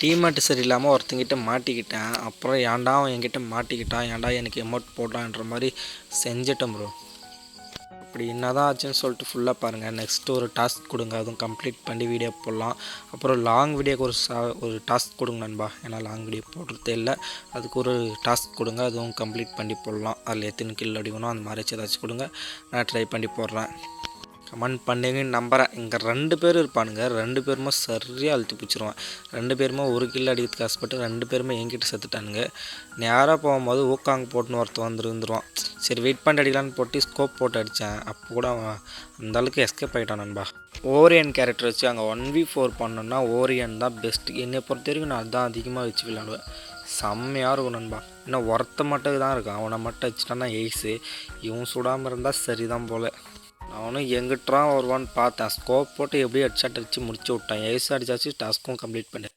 Teammate சரியில்லாமல் ஒருத்தங்கிட்ட மாட்டிக்கிட்டேன். அப்புறம் ஏன்டா அவன் என்கிட்ட மாட்டிக்கிட்டான் ஏன்டா எனக்கு எமௌண்ட் போட்டான்ற மாதிரி செஞ்சிட்டேன் ப்ரோ அப்படி என்ன தான் ஆச்சுன்னு சொல்லிட்டு ஃபுல்லாக பாருங்கள் நெக்ஸ்ட்டு ஒரு டாஸ்க் கொடுங்க. அதுவும் கம்ப்ளீட் பண்ணி வீடியோ போடலாம். அப்புறம் லாங் வீடியோக்கு ஒரு சா ஒரு டாஸ்க் கொடுங்க நண்பா. ஏன்னா லாங் வீடியோ போடுறதே இல்லை. அதுக்கு ஒரு டாஸ்க் கொடுங்க. அதுவும் கம்ப்ளீட் பண்ணி போடலாம். அதில் எத்தனை கில் அடிக்கணும் அந்த மாதிரி ஏதாச்சும் கொடுங்க. நான் ட்ரை பண்ணி போடுறேன். கமெண்ட் பண்ணுங்கன்னு நம்புகிறேன் இங்கே ரெண்டு பேர் இருப்பானுங்க. ரெண்டு பேருமே சரியாக அழுத்தி பிடிச்சிருவான் ரெண்டு பேருமே ஒரு கிலோ அடிக்கிறதுக்கு காசுப்பட்டு ரெண்டு பேருமே என்கிட்ட செத்துட்டானுங்க. நேராக போகும்போது ஊக்காங்க போட்டுன்னு ஒருத்தன் வந்துருந்துருவான். சரி வெயிட் பண்ணி அடிக்கலான்னு போட்டு ஸ்கோப் போட்டு அடித்தேன் அப்போ கூட அவன் அந்த அளவுக்கு எஸ்கேப் ஆகிட்டான் நண்பா. ஓரியன் கேரக்டர் வச்சு அங்கே ஒன் வி ஃபோர் பண்ணோன்னா ஓரியன் தான் பெஸ்ட்டு என்னை பொறுத்த வரைக்கும் நான் அதான் அதிகமாக வச்சு விளாடுவேன் செம்மையாக இருக்கும் நண்பா. இன்னும் ஒருத்த மட்டும் தான் இருக்கான் அவனை மட்டும் வச்சுட்டான்னா எய்ஸு இவன் சுடாமல் இருந்தால் சரிதான் போல். அவனும் எங்கிட்டான் வருவான்னு பார்த்தேன். ஸ்கோப் போட்டு எப்படியும் ஹெட்ஷாட் அடித்து முடிச்சு விட்டான். எய்ஸ் அடிச்சாச்சு டாஸ்க்கும் கம்ப்ளீட் பண்ணேன்